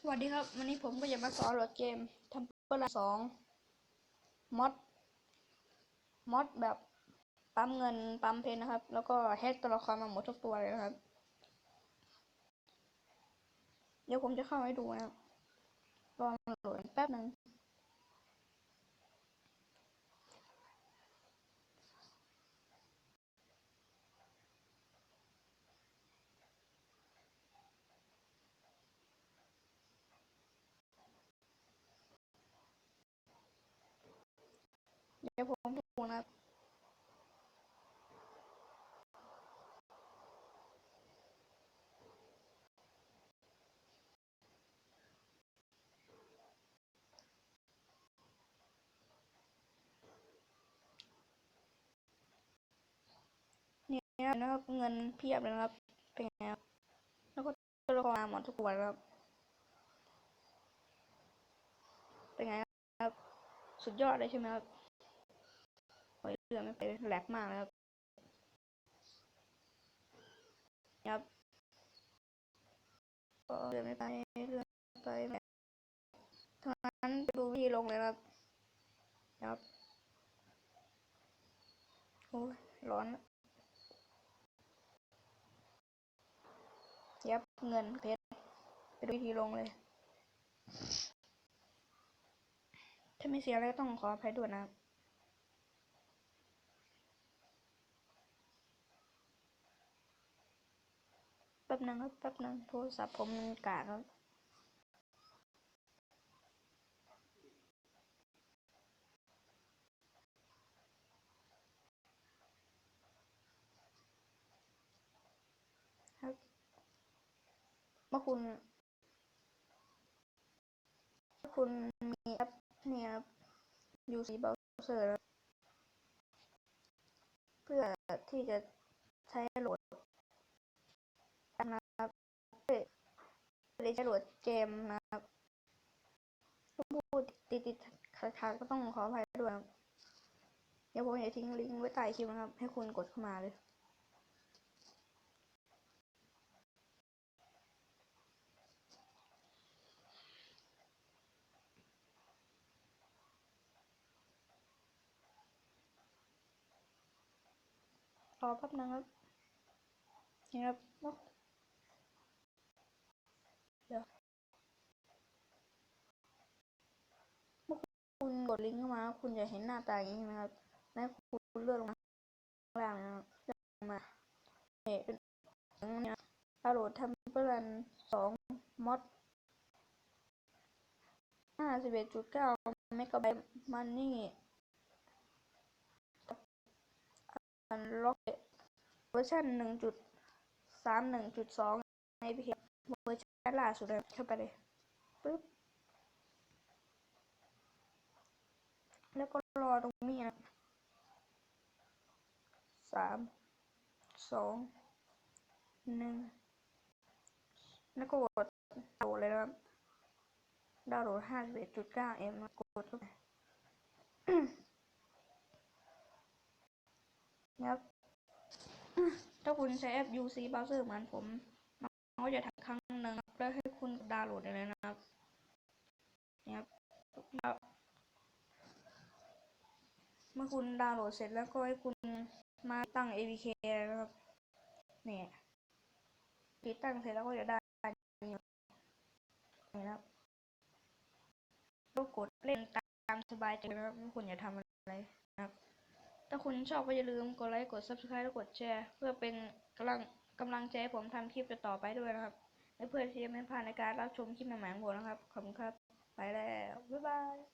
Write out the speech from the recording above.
สวัสดีครับ วันนี้ผมก็จะมาสอนโหลดเกมทำเปอร์สองมอดมอดแบบปั๊มเงินปั๊มเพนนะครับ แล้วก็แฮกตัวละครมาหมดทุกตัวเลยนะครับ เดี๋ยวผมจะเข้าให้ดูนะครับรอมันโหลดแป๊บหนึ่ง เดี๋ยวผมดูนะครับเนี่ยนะครับเงินเพียบเลยนะครับ เป็นไงครับแล้วก็ตัวละครมาหมดทุกตัวครับ เป็นไงครับ สุดยอดเลยใช่ไหมครับ เรือไม่ไปแหลกมากเลยครับครับก็เรือไม่ไปเรือไม่ไปแบบทั้งนั้นไปดูวิธีลงเลยครับครับโอ้ร้อนยับเงินเพชรไปดูวิธีลงเลยถ้าไม่เสียอะไรก็ต้องขออภัยด้วยนะครับ แป๊บนึงครับแป๊บนึงโทรศัพท์ผมมันกากครับครับเมื่อคุณเมื่อคุณมีแอปเนี่ยครับ UC Browser ครับเพื่อที่จะใช้โหลด นะครับเพื่อจะโหลดเกมนะครับพูดติดติดขัดก็ต้องขออภัยด้วยเดี๋ยวผมจะทิ้งลิงก์ไว้ใต้คลิปนะครับ ให้คุณกดเข้ามาเลยรอแป๊บนึงครับนี่ครับ เดี๋ยวเมื่อคุณกดลิงก์เข้ามา คุณจะเห็นหน้าตาอย่างนี้ใช่ไหมครับแล้วคุณเลื่อนลงมาข้างล่างนะครับเลื่อนลงมาเนี่ยเป็นอย่างนี้นะดาวน์โหลดทำเพื่อนสองมอดห้าสิบเอ็ดจุดเก้าเมกะไบต์มันนี่อันล็อกเวอร์ชันหนึ่งจุดสามหนึ่งจุดสองในพี เคเวอร์ชันล่าสุดเลยเข้าไปเลยปึ๊บแล้วก็รอตรงนี้นะสามสองหนึ่งแล้วก็กดดาวน์โหลดเลยนะครับดาวน์โหลดห้าสิบเอ็ดจุดเก้าเอ็มกดเข้าไปนะครับถ้าคุณใช้แอป UC Browser เหมือนผม มันก็จะทำ ครั้งหนึ่งแล้วให้คุณดาวน์โหลดได้เลยนะครับนี่ครับเมื่อคุณดาวน์โหลดเสร็จแล้วก็ให้คุณมาตั้ง APK นะครับเนี่ยติดตั้งเสร็จแล้วก็จะได้นี่นะครับก็กดเล่นตามสบายใจนะครับว่คุณอย่าทำอะไรนะครับ ถ้าคุณชอบก็อย่าลืมกดไลค์กด subscribe และกดแชร์ เพื่อเป็นกำลังกำลังใจให้ผมทำคลิปต่อไปด้วยนะครับ และเพื่อที่จะไม่พลาดในการรับชมคลิปใหม่ๆของผมนะครับ ขอบคุณครับ ไปแล้ว บ๊ายบาย